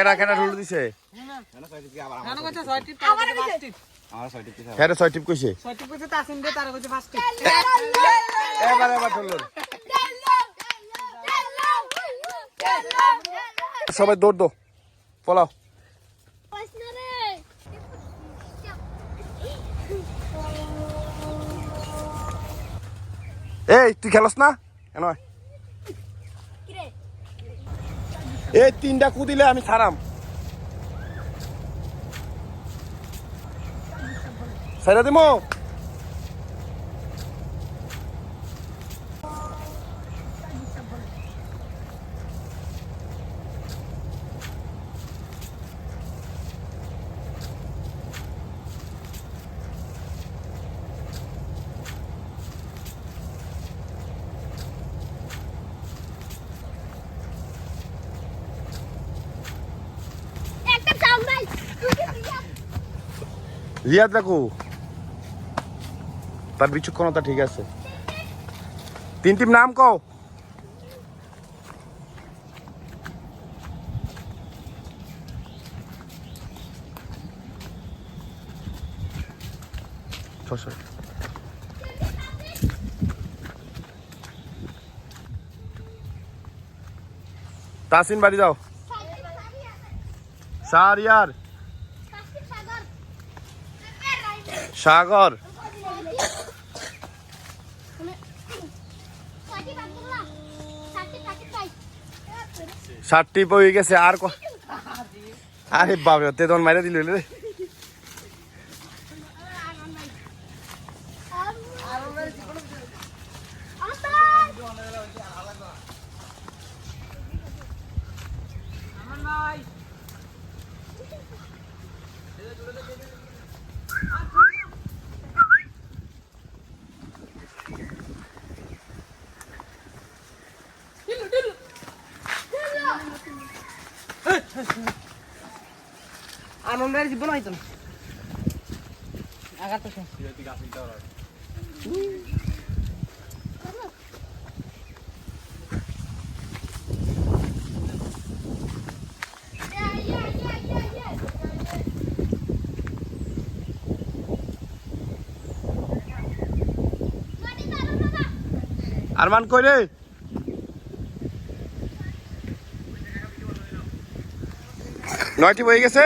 কেডা কেডা ঢুল দিছে? হ্যাঁ ছয় টিপ কইছে সবাই দৌড় দো। পলাও। এই, তুই খেলস না? কেন এই তিনটা কুদিলে আমি ছাড়াম। ছাড়া দিমো? রিয়াদ রাখু তার বিচক্ষণতা ঠিক আছে তিন টিম নাম কও ছশো তাসিন বাড়ি যাও সারিয়ার সাগর। ষাটটি বই গেছে আর আরে বাবা তে তখন মাইরে দিল রে। আনন্দের জীবন হইতো না। আঘাত তো আরমান কই রে? নয়টি বই গেছে?